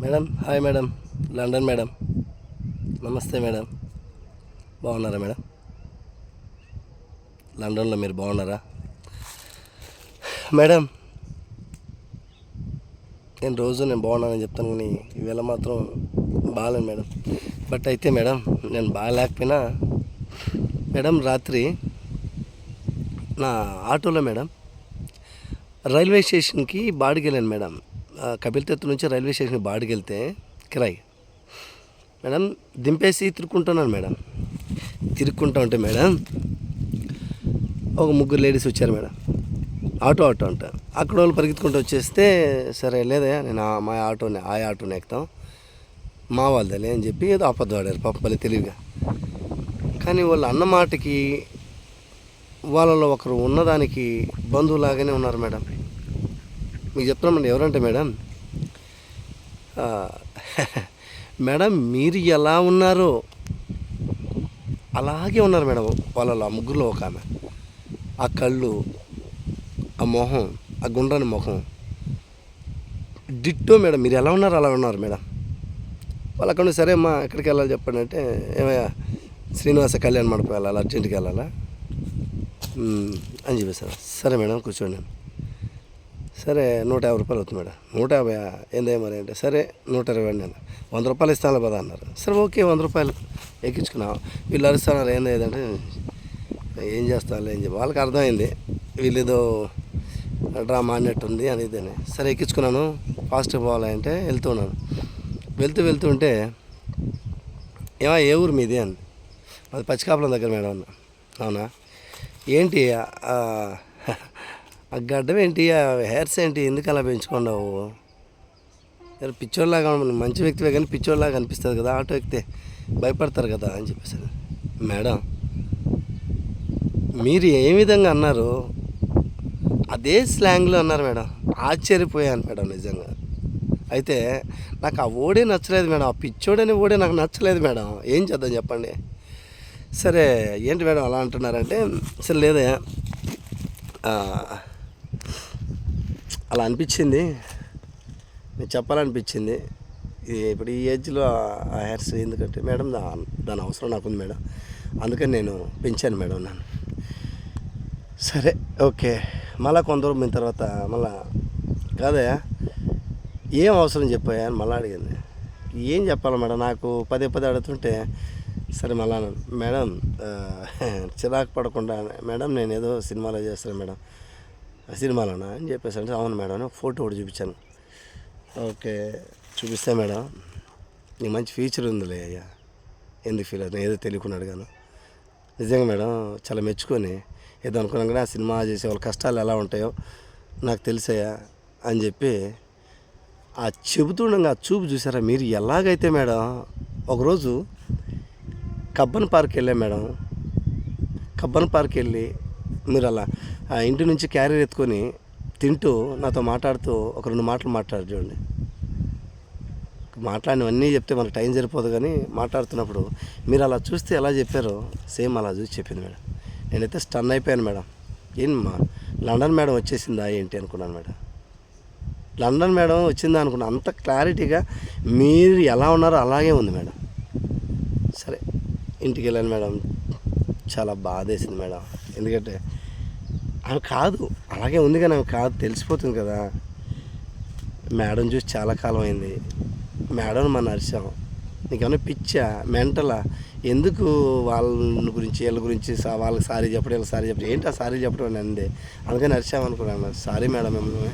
Madam hi madam London madam నమస్తే madam. బాగున్నారా madam? లండన్లో మీరు బాగున్నారా? మేడం నేను రోజు నేను బాగున్నానని చెప్తాను కానీ ఈవేళ మాత్రం బాగాలేను మేడం. బట్ అయితే మేడం నేను బాగాలేకపోయినా మేడం రాత్రి నా ఆటోలో మేడం రైల్వే స్టేషన్కి బాడికి వెళ్ళాను మేడం. ఆ, నుంచి రైల్వే స్టేషన్కి బాడికి వెళ్తే కిరాయి. మేడం దింపేసి తిరుక్కుంటున్నాను మేడం. తిరుక్కుంటా ఉంటే మేడం ఒక ముగ్గురు లేడీస్ వచ్చారు మేడం. ఆటో ఆటో అంట. అక్కడ వాళ్ళు పరిగెత్తుకుంటూ వచ్చేస్తే సరే లేదయ్యా నేను ఆ- మా ఆటోనే ఆ ఆటోనే ఎక్కుతాం. మా వాళ్ళదే అని చెప్పి ఏదో అబద్ధం ఆడారు పాప భలే తెలివిగా. కానీ వాళ్ళు అన్నమాటకి వాళ్ళలో ఒకరు ఉన్నదానికి బంధువులాగానే ఉన్నారు మేడం. మీకు చెప్తున్నామండి ఎవరంటే మేడం? మేడం మీరు ఎలా ఉన్నారో అలాగే ఉన్నారు మేడం వాళ్ళ ఆ ముగ్గురులో ఒక ఆమె. ఆ కళ్ళు ఆ మొహం ఆ గుండ్రని మొహం. డిట్టో మేడం మీరు ఎలా ఉన్నారు అలా ఉన్నారు మేడం. వాళ్ళు అక్కడ సరే అమ్మా ఎక్కడికి వెళ్ళాలి చెప్పండి అంటే ఏమయ్యా శ్రీనివాస కళ్యాణ్ మండపం వెళ్ళాలి అర్జెంటుకి వెళ్ళాలా? అని చెప్పేసారు. సరే మేడం కూర్చోండి. సరే నూట యాభై రూపాయలు అవుతుంది మేడం. నూట యాభై ఏందే మరి అంటే సరే నూట ఇరవై అండి వంద రూపాయలు ఇస్తాను పదా అన్నారు. సరే ఓకే వంద రూపాయలు ఎక్కించుకున్నాం. వీళ్ళు అరుస్తున్నారు ఏందో ఏదంటే ఏం చేస్తాను ఏం చెప్పి. వాళ్ళకి అర్థమైంది వీళ్ళేదో ఏదో డ్రామా అన్నట్టుంది అని. ఇదని సరే ఎక్కించుకున్నాను ఫాస్ట్గా పోవాలంటే వెళ్తున్నాను వెళ్తూ వెళ్తుంటే ఏమా ఏ ఊరు మీది అని అది పచ్చికాపులం దగ్గర మేడం అన్న. అవునా? ఏంటి ఆ, గడ్డం ఏంటి? ఆ హెయిర్స్ ఏంటి? ఎందుకు అలా పెంచుకున్నావు? ఎవరు పిచ్చోళ్ళలాగా మంచి వ్యక్తివే కానీ పిచ్చోళ్ళలాగా అనిపిస్తుంది కదా. ఆటో ఎక్కితే భయపడతారు కదా అని చెప్పేసి మేడం మీరు ఏ విధంగా అన్నారు అదే స్లాంగ్లో అన్నారు మేడం. ఆశ్చర్యపోయాను మేడం నిజంగా. అయితే నాకు ఆ ఓడే నచ్చలేదు మేడం. ఆ పిచ్చోడని ఓడే నాకు నచ్చలేదు మేడం. ఏం చేద్దాం చెప్పండి? సరే ఏంటి మేడం అలా అంటున్నారంటే సరే లేదే అలా అనిపించింది. నేను చెప్పాలనిపించింది. ఇప్పుడు ఈ ఏజ్లో ఆ హెయిర్స్ ఎందుకంటే మేడం దాని అవసరం నాకు ఉంది మేడం. అందుకని నేను పెంచాను మేడం నన్ను. సరే ఓకే. మళ్ళా కొంత మీ తర్వాత మళ్ళా కాదయా ఏం అవసరం చెప్పాయా అని మళ్ళీ అడిగింది. ఏం చెప్పాలి మేడం? నాకు పదే పదే అడుగుతుంటే సరే మళ్ళా మేడం చిరాకు పడకుండా మేడం నేను ఏదో సినిమాలో చేస్తాను మేడం. సినిమాలోనా అని చెప్పేసి అంటే అవును మేడం అని ఫోటో ఒకటి చూపించాను. ఓకే చూపిస్తా మేడం. నీకు మంచి ఫీచర్ ఉందిలే అయ్యా. ఎందుకు ఫీల్ అవుతున్నా ఏదో తెలియకుండా అడిగాను. నిజంగా మేడం చాలా మెచ్చుకొని ఏదో అనుకున్నాం కానీ ఆ సినిమా చేసే వాళ్ళ కష్టాలు ఎలా ఉంటాయో నాకు తెలుసయ్యా అని చెప్పి ఆ చెబుతుండగా ఆ చూపు చూసారా మీరు? ఎలాగైతే మేడం ఒకరోజు కబ్బన్ పార్క్ వెళ్ళాం మేడం. కబ్బన్ పార్క్ వెళ్ళి మీరు అలా ఆ ఇంటి నుంచి క్యారియర్ ఎత్తుకొని తింటూ నాతో మాట్లాడుతూ ఒక రెండు మాటలు మాట్లాడు చూడండి. మాట్లాడినవన్నీ చెప్తే మనకు టైం సరిపోదు కానీ మాట్లాడుతున్నప్పుడు మీరు అలా చూస్తే ఎలా చెప్పారో సేమ్ అలా చూసి చెప్పింది మేడం. నేనైతే స్టన్ అయిపోయాను మేడం. ఏం మా లండన్ మేడం వచ్చేసిందా ఏంటి అనుకున్నాను మేడం. లండన్ మేడం వచ్చిందా అనుకున్నా అంత క్లారిటీగా మీరు ఎలా ఉన్నారో అలాగే ఉంది మేడం. సరే ఇంటికి వెళ్ళాను మేడం. చాలా బాధేసింది మేడం. ఎందుకంటే ఆమె కాదు అలాగే ఉంది కానీ ఆమె కాదు తెలిసిపోతుంది కదా. మేడం చూసి చాలా కాలం అయింది. మేడం మన అరిచాం నీకేమైనా పిచ్చా మెంటలా? ఎందుకు వాళ్ళ గురించి వీళ్ళ గురించి వాళ్ళకి సారీ చెప్పడం వీళ్ళకి సారీ చెప్పడం? ఏంటి ఆ సారీ చెప్పడం అని అంది. అందుకని అరిచాం అనుకున్నాను సారీ మేడం మిమ్మల్ని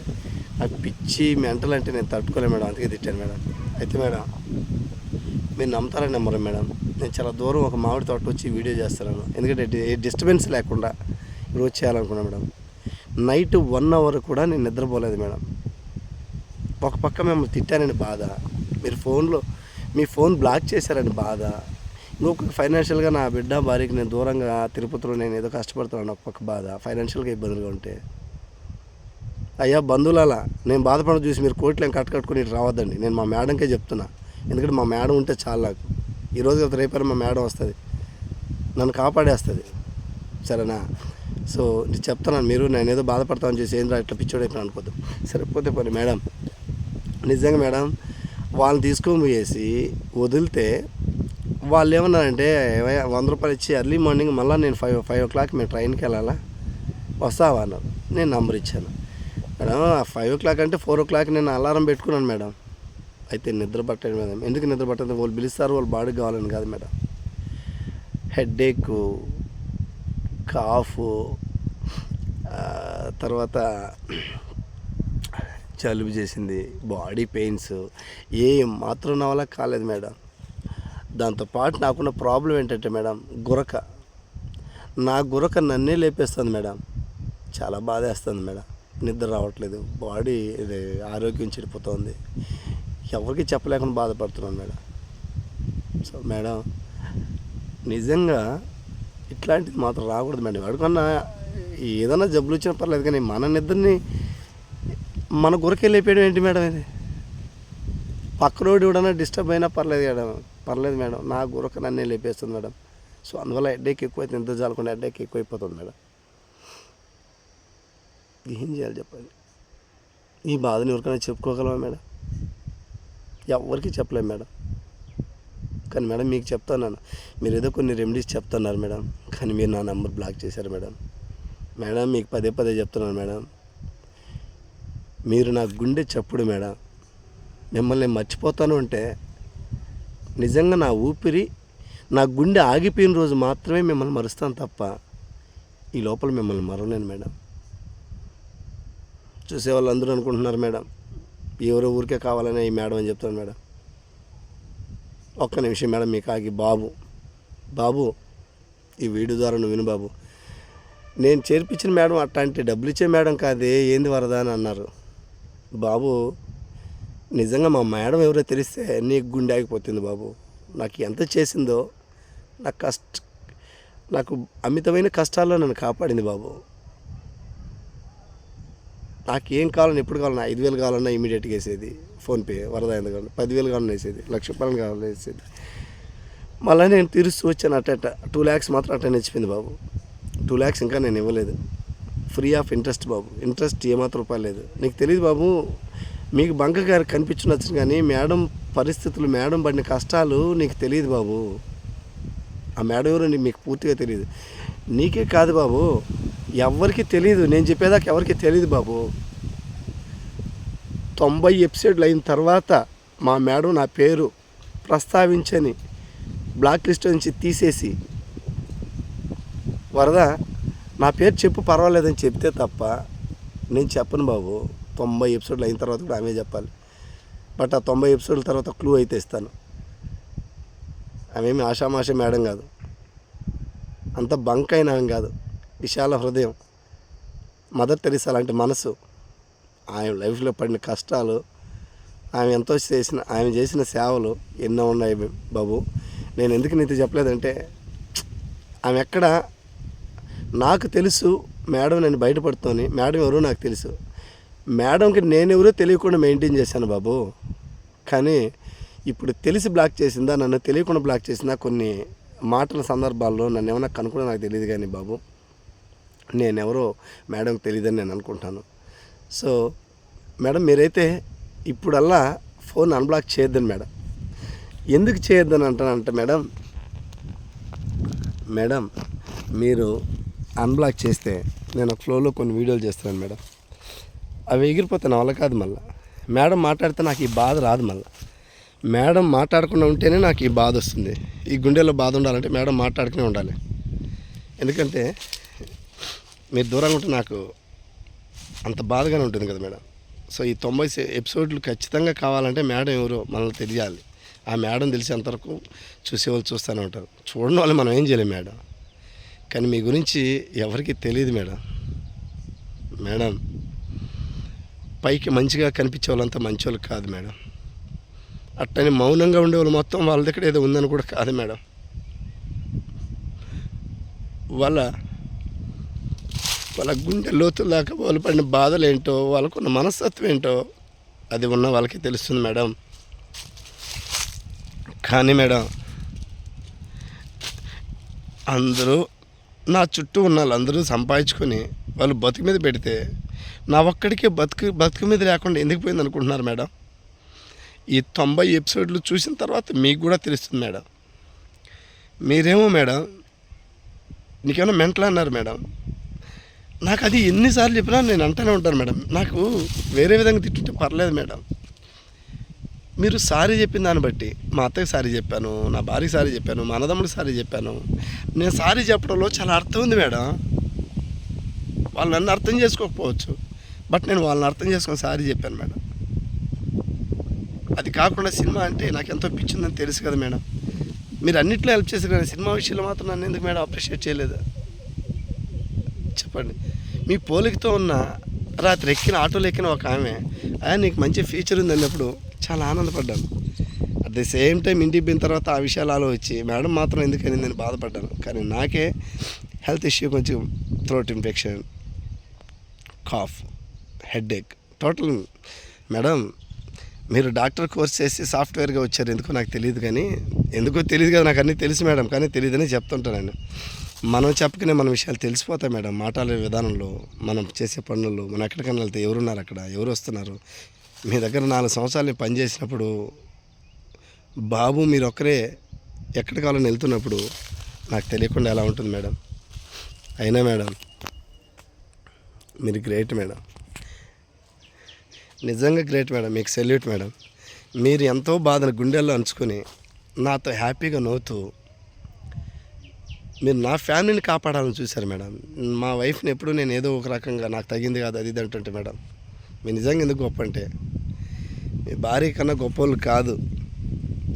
నాకు పిచ్చి మెంటల్ అంటే నేను తట్టుకోలేను మేడం. అందుకే తిట్టాను మేడం. అయితే మేడం మీరు నమ్ముతారని నమ్మరు మేడం. నేను చాలా దూరం ఒక మామిడి తోట వచ్చి వీడియో చేస్తున్నాను. ఎందుకంటే డిస్టర్బెన్స్ లేకుండా రోజు చేయాలనుకున్నాను మేడం. నైట్ వన్ అవర్ కూడా నేను నిద్రపోలేదు మేడం. ఒక పక్క మిమ్మల్ని తిట్టానని బాధ. మీరు ఫోన్లో మీ ఫోన్ బ్లాక్ చేశారని బాధ. ఇంకొక ఫైనాన్షియల్గా నా బిడ్డ భార్యకి నేను దూరంగా తిరుపతిలో నేను ఏదో కష్టపడుతున్నాను ఒక పక్క బాధ. ఫైనాన్షియల్గా ఇబ్బందులుగా ఉంటే. అయ్యా బంధువులలా నేను బాధపడడం చూసి మీరు కోట్లు ఏం కట్టకట్టుకుని ఇటు రావద్దండి. నేను మా మేడంకే చెప్తున్నా. ఎందుకంటే మా మేడం ఉంటే చాలా నాకు. ఈరోజు కాకపోతే రేపైనా మా మేడం వస్తుంది. నన్ను కాపాడేస్తుంది. సరేనా? సో నేను చెప్తున్నాను మీరు నేను ఏదో బాధపడతామని చేసి ఏంద్రా ఇట్లా పిచ్చోడైపోయినా అనుకోద్దు. సరిపోతే పోనీ మేడం. నిజంగా మేడం వాళ్ళని తీసుకొని పోయేసి వదిలితే వాళ్ళు ఏమన్నారంటే వంద రూపాయలు ఇచ్చి ఎర్లీ మార్నింగ్ మళ్ళీ నేను ఫైవ్ ఫైవ్ ఓ క్లాక్ మేము ట్రైన్కి వెళ్ళాలా? వస్తావా? అన్నారు. నేను నంబర్ ఇచ్చాను. మేడం ఫైవ్ ఓ క్లాక్ అంటే ఫోర్ ఓ క్లాక్ నేను అలారం పెట్టుకున్నాను మేడం. అయితే నిద్ర పట్టడం మేడం. ఎందుకు నిద్ర పట్టదు? వాళ్ళు పిలుస్తారు వాళ్ళు బాడీ కావాలని కాదు మేడం. హెడ్ఏక్ కాఫ్ తర్వాత జలుబు చేసింది బాడీ పెయిన్స్ ఏ మాత్రం నా వల్ల కాలేదు మేడం. దాంతోపాటు నాకున్న ప్రాబ్లం ఏంటంటే మేడం గురక. నా గురక నన్నే లేపేస్తుంది మేడం. చాలా బాధేస్తుంది మేడం. నిద్ర రావట్లేదు. బాడీ ఇది ఆరోగ్యం చెడిపోతుంది. ఎవరికి చెప్పలేకుండా బాధపడుతున్నాను మేడం. సో మేడం నిజంగా ఇట్లాంటిది మాత్రం రాకూడదు మేడం. ఎవరికన్నా ఏదైనా జబ్బులు వచ్చినా పర్లేదు కానీ మన నిద్రని మన గురకే లేపేయడం ఏంటి మేడం ఇది? పక్క రోడ్డు ఎవడన్నా డిస్టర్బ్ అయినా పర్లేదు మేడం. పర్లేదు మేడం. నా గురక నన్నే లేపేస్తుంది మేడం. సో అందువల్ల హెడ్డేక్ ఎక్కువైతే నిద్ర చాలకుండా హెడ్డేక్ ఎక్కువైపోతుంది మేడం. ఏం చేయాలి చెప్పండి? ఈ బాధని ఎవరికైనా చెప్పుకోగలమా మేడం? ఎవరికి చెప్పలేము మేడం. కానీ మేడం మీకు చెప్తాను మీరు ఏదో కొన్ని రెమెడీస్ చెప్తున్నారు మేడం. కానీ మీరు నా నెంబర్ బ్లాక్ చేశారు మేడం. మేడం మీకు పదే పదే చెప్తున్నాను మేడం. మీరు నా గుండె చప్పుడు మేడం. మిమ్మల్ని మర్చిపోతాను అంటే నిజంగా నా ఊపిరి నా గుండె ఆగిపోయిన రోజు మాత్రమే మిమ్మల్ని మరుస్తాను తప్ప ఈ లోపల మిమ్మల్ని మరవలేను మేడం. చూసేవాళ్ళు అందరూ అనుకుంటున్నారు మేడం. ఎవరో ఊరికే కావాలని ఈ మేడం అని చెప్తాను మేడం. ఒక్క నిమిషం మేడం మీ కాకి బాబు. బాబు ఈ వీడియో ద్వారా నువ్వు విను బాబు. నేను చేర్పించిన మేడం అట్లాంటి డబ్బులు ఇచ్చే మేడం కాదే ఏంది వరదా అని అన్నారు. బాబు నిజంగా మా మేడం ఎవరో తెలిస్తే నీకు గుండె ఆగిపోతుంది బాబు. నాకు ఎంత చేసిందో నా కష్ట నాకు అమితమైన కష్టాల్లో నన్ను కాపాడింది బాబు. నాకు ఏం కావాలని ఎప్పుడు కావాలన్నా ఐదు వేలు కావాలన్నా ఇమీడియట్గా వేసేది. ఫోన్పే వరద ఎందుకంటే పదివేలు కావాలని వేసేది. లక్ష రూపాయలు కావాలని వేసేది. మళ్ళీ నేను తీరుస్తూ వచ్చాను అట్ట టూ ల్యాక్స్ మాత్రం అట్ట నచ్చిపోయింది బాబు. టూ ల్యాక్స్ ఇంకా నేను ఇవ్వలేదు. ఫ్రీ ఆఫ్ ఇంట్రెస్ట్ బాబు. ఇంట్రెస్ట్ ఏమాత్రం రూపాయలు లేదు. నీకు తెలియదు బాబు మీకు బంక గారు కనిపించుండొచ్చు కానీ మేడం పరిస్థితులు మేడం పడిన కష్టాలు నీకు తెలియదు బాబు. ఆ మేడం ఎవరో మీకు పూర్తిగా తెలియదు నీకే కాదు బాబు. ఎవరికి తెలియదు నేను చెప్పేదాకా ఎవరికి తెలియదు బాబు. తొంభై ఎపిసోడ్లు అయిన తర్వాత మా మేడం నా పేరు ప్రస్తావించని బ్లాక్ లిస్ట్ నుంచి తీసేసి వరద నా పేరు చెప్పు పర్వాలేదని చెప్తే తప్ప నేను చెప్పను బాబు. తొంభై ఎపిసోడ్లు అయిన తర్వాత కూడా ఆమె చెప్పాలి. బట్ ఆ తొంభై ఎపిసోడ్ల తర్వాత క్లూ అయితే ఇస్తాను. ఆమెమి ఆషామాష మేడం కాదు. అంత బంక్ అయిన కాదు. విశాల హృదయం. మదర్ తెరిసా లాంటి మనసు. ఆమె లైఫ్లో పడిన కష్టాలు ఆమె ఎంతో చేసిన ఆమె చేసిన సేవలు ఎన్నో ఉన్నాయి బాబు. నేను ఎందుకు నీతో చెప్పలేదంటే ఆమె ఎక్కడ నాకు తెలుసు మేడం నేను బయటపడుతోని మేడం ఎవరో నాకు తెలుసు. మేడంకి నేనెవరో తెలియకుండా మెయింటైన్ చేశాను బాబు. కానీ ఇప్పుడు తెలిసి బ్లాక్ చేసిందా నన్ను తెలియకుండా బ్లాక్ చేసిందా కొన్ని మాటల సందర్భాల్లో నన్ను ఏమన్నా కనుక్కున్నా నాకు తెలియదు కానీ బాబు. నేనెవరో మేడంకి తెలియదని నేను అనుకుంటాను. సో మేడం మీరైతే ఇప్పుడల్లా ఫోన్ అన్బ్లాక్ చేయొద్దని మేడం. ఎందుకు చేయొద్దని అంటానంటే మేడం మేడం మీరు అన్బ్లాక్ చేస్తే నేను ఆ ఫ్లోలో కొన్ని వీడియోలు చేస్తున్నాను మేడం. అవి ఎగిరిపోతే నా వల్ల కాదు మళ్ళీ. మేడం మాట్లాడితే నాకు ఈ బాధ రాదు మళ్ళీ. మేడం మాట్లాడకుండా ఉంటేనే నాకు ఈ బాధ వస్తుంది. ఈ గుండెలో బాధ ఉండాలంటే మేడం మాట్లాడుకునే ఉండాలి. ఎందుకంటే మీరు దూరంగా ఉంటే నాకు అంత బాధగానే ఉంటుంది కదా మేడం. సో ఈ తొంభై ఎపిసోడ్లు ఖచ్చితంగా కావాలంటే మేడం ఎవరో మనల్ని తెలియాలి. ఆ మేడం తెలిసేంతవరకు చూసేవాళ్ళు చూస్తూనే ఉంటారు. చూడడం వల్ల మనం ఏం చేయలేం మేడం. కానీ మీ గురించి ఎవరికి తెలియదు మేడం. మేడం పైకి మంచిగా కనిపించే వాళ్ళంతా మంచోళ్ళు కాదు మేడం. అట్టని మౌనంగా ఉండేవాళ్ళు మొత్తం వాళ్ళ దగ్గర ఏదో ఉందని కూడా కాదు మేడం. వాళ్ళ వాళ్ళ గుండె లోతుల దాకా వాళ్ళు పడిన బాధలు ఏంటో వాళ్ళకున్న మనస్తత్వం ఏంటో అది ఉన్న వాళ్ళకి తెలుస్తుంది మేడం. కానీ మేడం అందరూ నా చుట్టూ ఉన్న వాళ్ళందరూ సంపాదించుకొని వాళ్ళు బతుకు మీద పెడితే నా ఒక్కడికే బతుకు బతుకు మీద లేకుండా ఎందుకు పోయింది అనుకుంటున్నారు మేడం? ఈ తొంభై ఎపిసోడ్లు చూసిన తర్వాత మీకు కూడా తెలుస్తుంది మేడం. మీరేమో మేడం నీకేమైనా మెంటల్ అన్నారు మేడం? నాకు అది ఎన్నిసార్లు చెప్పినా నేను అంటూనే ఉంటాను మేడం. నాకు వేరే విధంగా తిట్టుంటే పర్లేదు మేడం. మీరు సారీ చెప్పిన దాన్ని బట్టి మా అత్తకి సారీ చెప్పాను నా భార్యకి సారీ చెప్పాను మా అన్నదమ్ముడికి సారీ చెప్పాను. నేను సారీ చెప్పడంలో చాలా అర్థం ఉంది మేడం. వాళ్ళు నన్ను అర్థం చేసుకోకపోవచ్చు బట్ నేను వాళ్ళని అర్థం చేసుకొని సారీ చెప్పాను మేడం. అది కాకుండా సినిమా అంటే నాకు ఎంతో పిచ్చిందని తెలుసు కదా మేడం. మీరు అన్నిట్లో హెల్ప్ చేశారు కానీ సినిమా విషయంలో మాత్రం నన్ను ఎందుకు మేడం అప్రిషియేట్ చేయలేదు? చెప్పండి. మీ పోలికతో ఉన్న రాత్రి ఎక్కిన ఆటోలో ఎక్కిన ఒక ఆమె ఆయన నీకు మంచి ఫీచర్ ఉంది అన్నప్పుడు చాలా ఆనందపడ్డాను అట్ ది సేమ్ టైం ఇంటికి పోయిన తర్వాత ఆ విషయాలు ఆలోచించి మేడం మాత్రం ఎందుకని నేను బాధపడ్డాను. కానీ నాకే హెల్త్ ఇష్యూ కొంచెం throat infection cough headache total madam మీరు డాక్టర్ కోర్స్ చేసి సాఫ్ట్వేర్గా వచ్చారు. ఎందుకో నాకు తెలియదు కానీ ఎందుకో తెలియదు కదా నాకు అన్నీ తెలుసు మేడం కానీ తెలియదని చెప్తుంటాను నేను మనం చెప్పకనే మన విషయాలు తెలిసిపోతాయి మేడం. మాట్లాడే విధానంలో మనం చేసే పనులు మనం ఎక్కడికైనా వెళ్తే ఎవరున్నారు అక్కడ? ఎవరు వస్తున్నారు? మీ దగ్గర నాలుగు సంవత్సరాలు పనిచేసినప్పుడు బాబు మీరు ఒక్కరే ఎక్కడికి వెళ్తున్నప్పుడు నాకు తెలియకుండా ఎలా ఉంటుంది మేడం? అయినా మేడం మీరు గ్రేట్ మేడం. నిజంగా గ్రేట్ మేడం. మీకు సెల్యూట్ మేడం. మీరు ఎంతో బాధను గుండెల్లో అంచుకొని నాతో హ్యాపీగా నవ్వుతూ మీరు నా ఫ్యామిలీని కాపాడాలని చూశారు మేడం. మా వైఫ్ని ఎప్పుడు నేను ఏదో ఒక రకంగా నాకు తగింది కాదు అది ఇది అంటుంటే మేడం. మీ నిజంగా ఎందుకు గొప్ప అంటే మీ భార్య కన్నా గొప్ప వాళ్ళు కాదు.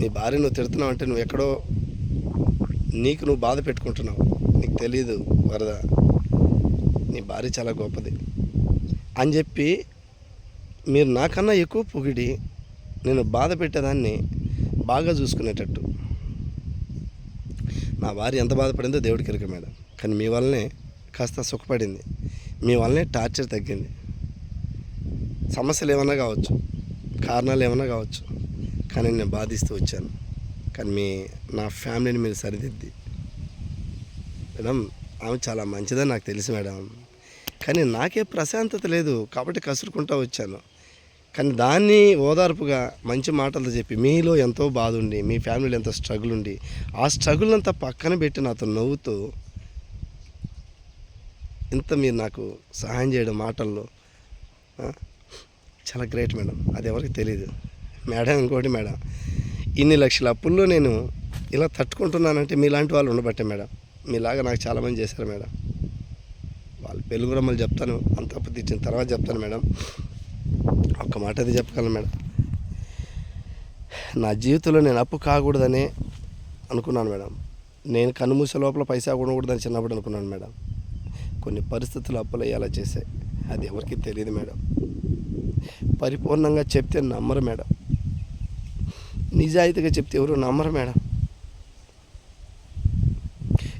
నీ భార్య నువ్వు తిడుతున్నావు అంటే నువ్వు ఎక్కడో నీకు నువ్వు బాధ పెట్టుకుంటున్నావు. నీకు తెలియదు వరద. నీ భార్య చాలా గొప్పది. అని చెప్పి మీరు నాకన్నా ఎక్కువ పొగిడి నేను బాధ పెట్టేదాన్ని బాగా చూసుకునేటట్టు. నా భార్య ఎంత బాధపడిందో దేవుడికి ఎరుక మేడం కానీ మీ వల్లనే కాస్త సుఖపడింది. మీ వల్లనే టార్చర్ తగ్గింది. సమస్యలు ఏమన్నా కావచ్చు కారణాలు ఏమైనా కావచ్చు కానీ నేను బాధిస్తూ వచ్చాను. కానీ మీ నా ఫ్యామిలీని మీరు సరిదిద్ది. మేడం ఆమె చాలా మంచిదని నాకు తెలుసు మేడం. కానీ నాకే ప్రశాంతత లేదు. కాబట్టి కసురుకుంటూ వచ్చాను. కానీ దాన్ని ఓదార్పుగా మంచి మాటలతో చెప్పి మీలో ఎంతో బాధ ఉండి మీ ఫ్యామిలీలో ఎంతో స్ట్రగుల్ ఉండి ఆ స్ట్రగుల్ అంతా పక్కన పెట్టి నాతో నవ్వుతూ ఇంత మీరు నాకు సహాయం చేయడం మాటల్లో చాలా గ్రేట్ మేడం. అది ఎవరికి తెలియదు మేడం ఇంకోటి మేడం ఇన్ని లక్షల అప్పుల్లో నేను ఇలా తట్టుకుంటున్నానంటే మీలాంటి వాళ్ళు ఉండబట్టే మేడం. మీలాగా నాకు చాలామంది చేశారు మేడం. వాళ్ళు పెళ్ళి కూడా మళ్ళీ చెప్తాను. అంత అప్పు తర్వాత చెప్తాను మేడం. ఒక్క మాట అది చెప్పగలను మేడం. నా జీవితంలో నేను అప్పు కాకూడదని అనుకున్నాను మేడం. నేను కన్నుమూసే లోపల పైసా కొనకూడదని చిన్నప్పుడు అనుకున్నాను మేడం. కొన్ని పరిస్థితులు అప్పులు అయ్యేలా చేశాయి. అది ఎవరికి తెలియదు మేడం. పరిపూర్ణంగా చెప్తే నమ్మరు మేడం. నిజాయితీగా చెప్తే ఎవరు నమ్మరు మేడం.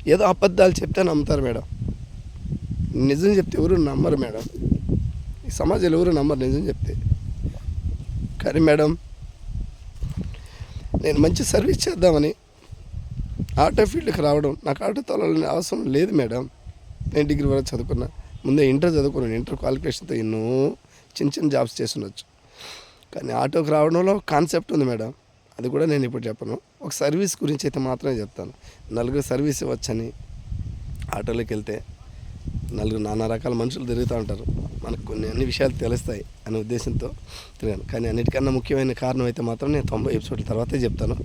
ఏదో అబద్ధాలు చెప్తే నమ్ముతారు మేడం. నిజం చెప్తే ఎవరు నమ్మరు మేడం. ఈ సమాజంలో ఎవరు నమ్మరు నిజం చెప్తే. కానీ మేడం నేను మంచి సర్వీస్ చేద్దామని ఆటో ఫీల్డ్కి రావడం నాకు ఆటో తోలాలని అవసరం లేదు మేడం. నేను డిగ్రీ వరకు చదువుకున్నా. ముందే ఇంటర్ చదువుకున్నాను ఇంటర్ క్వాలిఫికేషన్తో ఎన్నో చిన్న చిన్న జాబ్స్ చేస్తుండొచ్చు. కానీ ఆటోకి రావడంలో కాన్సెప్ట్ ఉంది మేడం. అది కూడా నేను ఇప్పుడు చెప్పను. ఒక సర్వీస్ గురించి అయితే మాత్రమే చెప్తాను. నలుగురు సర్వీస్ ఇవ్వచ్చని ఆటోలోకి వెళ్తే నలుగురు నానా రకాల మనుషులు తిరుగుతూ ఉంటారు. మనకు కొన్ని అన్ని విషయాలు తెలుస్తాయి అనే ఉద్దేశంతో తిరిగాను. కానీ అన్నిటికన్నా ముఖ్యమైన కారణం అయితే మాత్రం నేను తొంభై ఎపిసోడ్ల తర్వాతే చెప్తాను.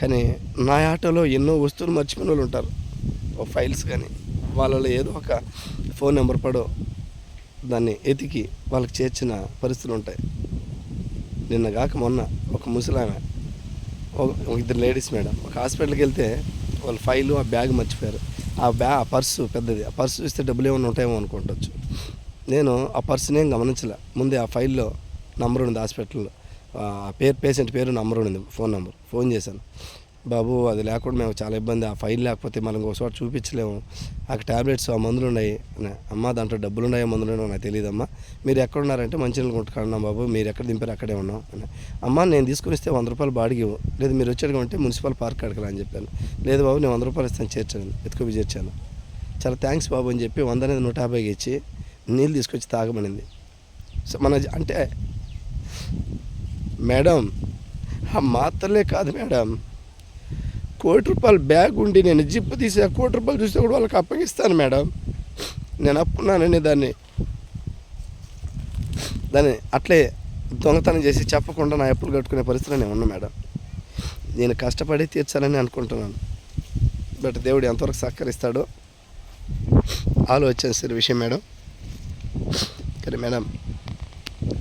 కానీ నా ఆటోలో ఎన్నో వస్తువులు మర్చిపోయిన వాళ్ళు ఉంటారు. ఓ ఫైల్స్ కానీ వాళ్ళలో ఏదో ఒక ఫోన్ నెంబర్ పడో దాన్ని ఎతికి వాళ్ళకి చేర్చిన పరిస్థితులు ఉంటాయి. నిన్న కాక మొన్న ఒక ముసలామె ఒక- ఒక ఇద్దరు లేడీస్ మేడం ఒక హాస్పిటల్కి వెళ్తే వాళ్ళ ఫైలు ఆ బ్యాగ్ మర్చిపోయారు. ఆ బ్యా పర్సు పెద్దది. ఆ పర్సు ఇస్తే డబ్బులు ఏమైనా ఉంటాయేమో అనుకుంటవచ్చు నేను ఆ పర్సుని ఏం గమనించలే. ముందే ఆ ఫైల్లో నంబర్ ఉంది హాస్పిటల్లో. ఆ పేరు పేషెంట్ పేరు నంబర్ ఉంది ఫోన్ నెంబర్. ఫోన్ చేశాను. బాబు అది లేకుండా మేము చాలా ఇబ్బంది. ఆ ఫైల్ లేకపోతే మనం ఒకసారి చూపించలేము. ఆ టాబ్లెట్స్ ఆ మందులు ఉన్నాయి అమ్మ దాంట్లో డబ్బులు ఉన్నాయో మందులు ఉన్నాయో నాకు తెలియదమ్మా మీరు ఎక్కడ ఉన్నారంటే మంచినీళ్ళు కొట్టుకున్నాం బాబు. మీరు ఎక్కడ దింపారు అక్కడే ఉన్నాం. అన్నా. అమ్మ నేను తీసుకుని ఇస్తే వంద రూపాయలు బాడిగి లేదు మీరు వచ్చాడు అంటే మున్సిపల్ పార్క్ అడగరా అని చెప్పాను. లేదు బాబు నేను వంద రూపాయలు ఇస్తాను చేర్చాను. ఎత్తుకు చేర్చాను చాలా థ్యాంక్స్ బాబు అని చెప్పి వంద అనేది నూట యాభైకి ఇచ్చి నీళ్ళు తీసుకొచ్చి తాగమనింది. సో మన అంటే మేడం ఆ మాత్రలే కాదు మేడం. కోటి రూపాయలు బ్యాగ్ ఉండి నేను జిప్పు తీసి ఆ కోటి రూపాయలు చూస్తే కూడా వాళ్ళకి అప్పగిస్తాను మేడం. నేను అప్పున్నానని దాన్ని. దాన్ని అట్లే దొంగతనం చేసి చెప్పకుండా నా అప్పులు కట్టుకునే పరిస్థితిలో నేను ఉన్నా మేడం. నేను కష్టపడి తీర్చాలని అనుకుంటున్నాను. బట్ దేవుడు ఎంతవరకు సహకరిస్తాడో ఆలోచించిన విషయం మేడం. కానీ మేడం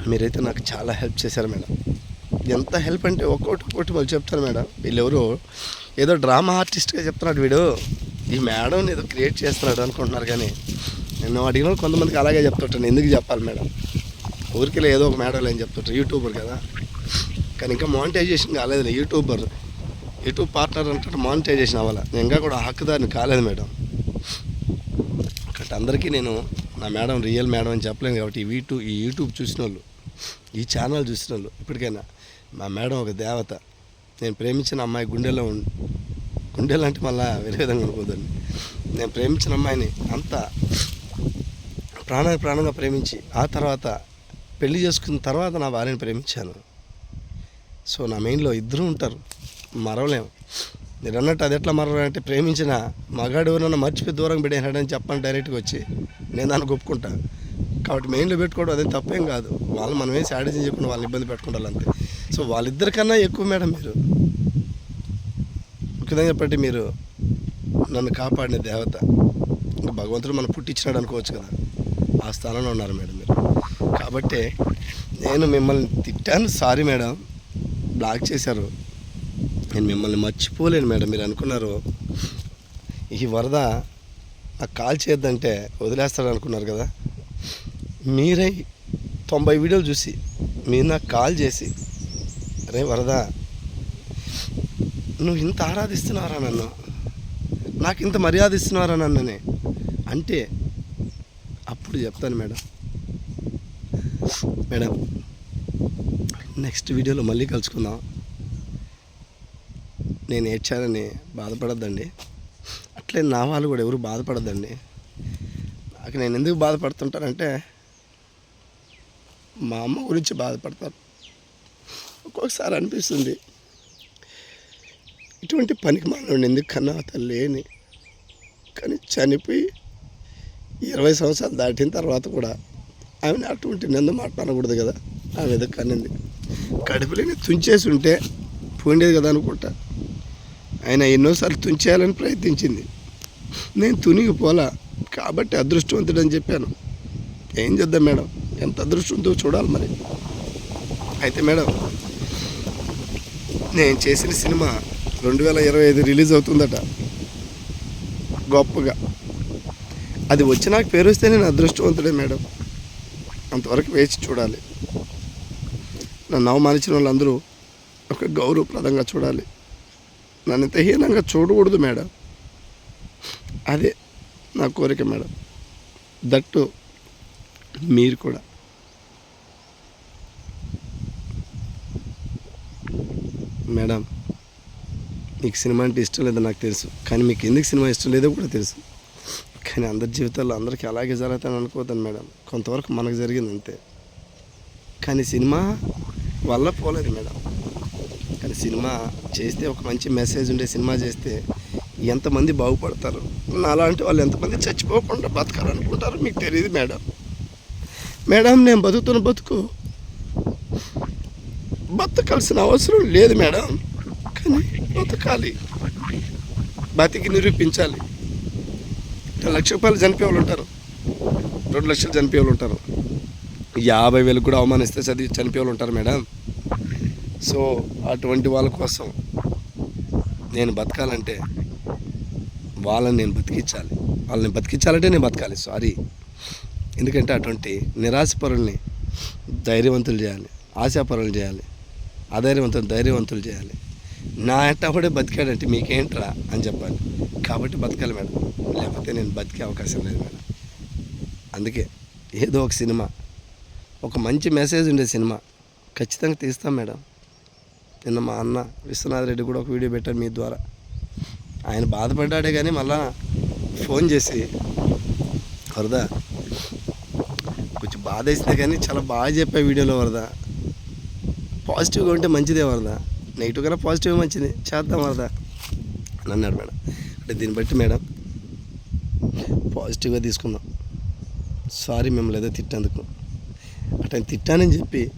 మీరైతే నాకు చాలా హెల్ప్ చేశారు మేడం. ఎంత హెల్ప్ అంటే ఒక్కొక్కటి ఒక్కొక్కటి వాళ్ళు చెప్తారు మేడం. వీళ్ళెవరు ఏదో డ్రామా ఆర్టిస్ట్గా చెప్తున్నాడు వీడు. ఈ మేడం ఏదో క్రియేట్ చేస్తున్నాడు అనుకుంటున్నారు కానీ నేను అడిగిన కొంతమందికి అలాగే చెప్తుంటాను ఎందుకు చెప్పాలి మేడం? ఊరికి ఏదో ఒక మేడం అని చెప్తుంటారు. యూట్యూబర్ కదా. కానీ ఇంకా మానిటైజేషన్ కాలేదు యూట్యూబర్ యూట్యూబ్ పార్ట్నర్ అంటే మానిటైజేషన్ అవ్వాలి? నేను ఇంకా కూడా హక్కుదారిని కాలేదు మేడం. కాబట్టి అందరికీ నేను నా మేడం రియల్ మేడం అని చెప్పలేను కాబట్టి ఈ యూట్యూబ్ ఈ యూట్యూబ్ చూసిన వాళ్ళు ఈ ఛానల్ చూసిన వాళ్ళు ఇప్పటికైనా మా మేడం ఒక దేవత. నేను ప్రేమించిన అమ్మాయి గుండెలో ఉం గుండెలు అంటే మళ్ళీ వేరే విధంగా అనుకోదండి నేను ప్రేమించిన అమ్మాయిని అంత ప్రాణ ప్రాణంగా ప్రేమించి ఆ తర్వాత పెళ్ళి చేసుకున్న తర్వాత నా భార్యను ప్రేమించాను. సో నా మెయిన్లో ఇద్దరు ఉంటారు. మరవలేము మీరు అన్నట్టు అది ఎట్లా మరవాలంటే ప్రేమించిన మగాడు ఎవరన్నా మర్చిపోయి దూరం పెట్టేసాడని చెప్పని డైరెక్ట్గా వచ్చి నేను దానికి ఒప్పుకుంటాను కాబట్టి మెయిన్లో పెట్టుకోవడం అదేం తప్పేం కాదు. వాళ్ళు మనం ఏం చెప్పిన వాళ్ళని ఇబ్బంది పెట్టుకుంటారు అంతే. సో వాళ్ళిద్దరికన్నా ఎక్కువ మేడం మీరు. ఒక విధంగా చెప్పండి మీరు నన్ను కాపాడిన దేవత. ఇంకా భగవంతుడు మనం పుట్టించినాడు అనుకోవచ్చు కదా. ఆ స్థానంలో ఉన్నారు మేడం మీరు. కాబట్టి నేను మిమ్మల్ని తిట్టాను సారీ మేడం. బ్లాక్ చేశారు. నేను మిమ్మల్ని మర్చిపోలేను మేడం మీరు అనుకున్నారు. ఈ వరద నాకు కాల్ చేయొద్దంటే వదిలేస్తాడు అనుకున్నారు కదా. మీరై తొంభై వీడియోలు చూసి మీరు నాకు కాల్ చేసి అరే వరద నువ్వు ఇంత ఆరాధిస్తున్నారా నన్ను? నాకు ఇంత మర్యాద ఇస్తున్నారా నన్నని? అంటే అప్పుడు చెప్తాను మేడం. మేడం నెక్స్ట్ వీడియోలో మళ్ళీ కలుసుకుందాం. నేను ఏడ్చానని బాధపడద్దండి. అట్లే నా వాళ్ళు కూడా ఎవరు బాధపడద్దండి. నాకు నేను ఎందుకు బాధపడుతుంటానంటే మా అమ్మ గురించి బాధపడతాను ఒక్కొక్కసారి అనిపిస్తుంది. ఇటువంటి పనికి మనం ఎందుకు కన్నా తల్లి అని కానీ చనిపోయి ఇరవై సంవత్సరాలు దాటిన తర్వాత కూడా ఆమెను అటువంటి నింద మాట్లాడకూడదు కదా ఆమె ఏదో కన్నింది. కడుపులేని తుంచేసి ఉంటే పోయిండేది కదా అనుకుంటా. ఆయన ఎన్నోసార్లు తుంచేయాలని ప్రయత్నించింది. నేను తునిగి పోలా కాబట్టి అదృష్టవంతుడని చెప్పాను. ఏం చేద్దాం మేడం? ఎంత అదృష్టంతో చూడాలి మరి? అయితే మేడం నేను చేసిన సినిమా రెండు వేల ఇరవై ఐదు రిలీజ్ అవుతుందట. గొప్పగా. అది వచ్చి నాకు పేరు వస్తే నేను అదృష్టవంతుడే మేడం. అంతవరకు వేచి చూడాలి. నన్ను అవమానించిన వాళ్ళందరూ ఒక గౌరవప్రదంగా చూడాలి. నన్ను ఇంత హీనంగా చూడకూడదు మేడం. అదే నా కోరిక మేడం. దట్టు మీరు కూడా. మేడం మీకు సినిమా అంటే ఇష్టం లేదో నాకు తెలుసు. కానీ మీకు ఎందుకు సినిమా ఇష్టం లేదో కూడా తెలుసు. కానీ అందరి జీవితాల్లో అందరికీ అలాగే జరుగుతాను అనుకోవద్దాను మేడం. కొంతవరకు మనకు జరిగింది అంతే. కానీ సినిమా వల్ల పోలేదు మేడం. కానీ సినిమా చేస్తే ఒక మంచి మెసేజ్ ఉండే సినిమా చేస్తే ఎంతమంది బాగుపడతారు? నాలాంటి వాళ్ళు ఎంతమంది చచ్చిపోకుండా బతకాలనుకుంటారు మీకు తెలియదు మేడం. మేడం నేను బతుకుతున్న బతుకు బతకాల్సిన అవసరం లేదు మేడం. కానీ బతకాలి. బతికి నిరూపించాలి. లక్ష రూపాయలు చనిపోయే వాళ్ళు ఉంటారు. రెండు లక్షలు చనిపోయే వాళ్ళు ఉంటారు. యాభై వేలు కూడా అవమానిస్తే చదివి చనిపోయే వాళ్ళు ఉంటారు మేడం. సో అటువంటి వాళ్ళ కోసం నేను బతకాలంటే వాళ్ళని నేను బతికించాలి వాళ్ళని బతికించాలంటే నేను బతకాలి. సారీ. ఎందుకంటే అటువంటి నిరాశపరుల్ని ధైర్యవంతులు చేయాలి. ఆశాపరులు చేయాలి. అధైర్యవంతులు ధైర్యవంతులు చేయాలి. నా ఎట్టబడే బతికాడంటే మీకేంట్రా అని చెప్పాలి. కాబట్టి బతకాలి మేడం. లేకపోతే నేను బతికే అవకాశం లేదు మేడం. అందుకే ఏదో ఒక సినిమా ఒక మంచి మెసేజ్ ఉండే సినిమా ఖచ్చితంగా తీస్తాం మేడం. నిన్న మా అన్న విశ్వనాథ్ రెడ్డి కూడా ఒక వీడియో పెట్టారు మీ ద్వారా. ఆయన బాధపడ్డాడే కానీ మళ్ళా ఫోన్ చేసి వరదా కొంచెం బాధ వేసింది కానీ చాలా బాగా చెప్పా వీడియోలో వరదా. పాజిటివ్గా ఉంటే మంచిదే వరదా? నెగిటివ్ కన్నా పాజిటివ్ మంచిది. చేద్దాం వరదా? అని అన్నాడు మేడం. అంటే దీన్ని బట్టి మేడం పాజిటివ్గా తీసుకుందాం. సారీ మిమ్మల్ని ఏదో తిట్టేందుకు. అంటే తిట్టానని చెప్పి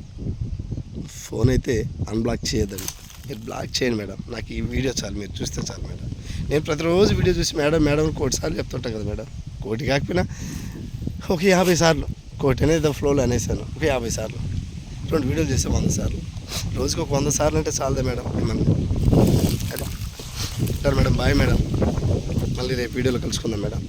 ఫోన్ అయితే అన్బ్లాక్ చేయొద్దండి. మీరు బ్లాక్ చేయండి మేడం. నాకు ఈ వీడియో చాలు మీరు చూస్తే చాలు మేడం. నేను ప్రతిరోజు వీడియో చూసి మేడం మేడం కోటి సార్లు చెప్తుంటాను కదా మేడం. కోటి కాకపోయినా ఒక యాభై సార్లు. కోటి అనేది ఫ్లోలో అనేసాను. ఒక యాభై సార్లు. రెండు వీడియోలు చేస్తే వంద సార్లు. రోజుకి ఒక వంద సార్లు అంటే చాలదే మేడం. మిమ్మల్ని అది మేడం. Bye madam. మళ్ళీ రేపు వీడియోలో కలుసుకుందాం మేడం.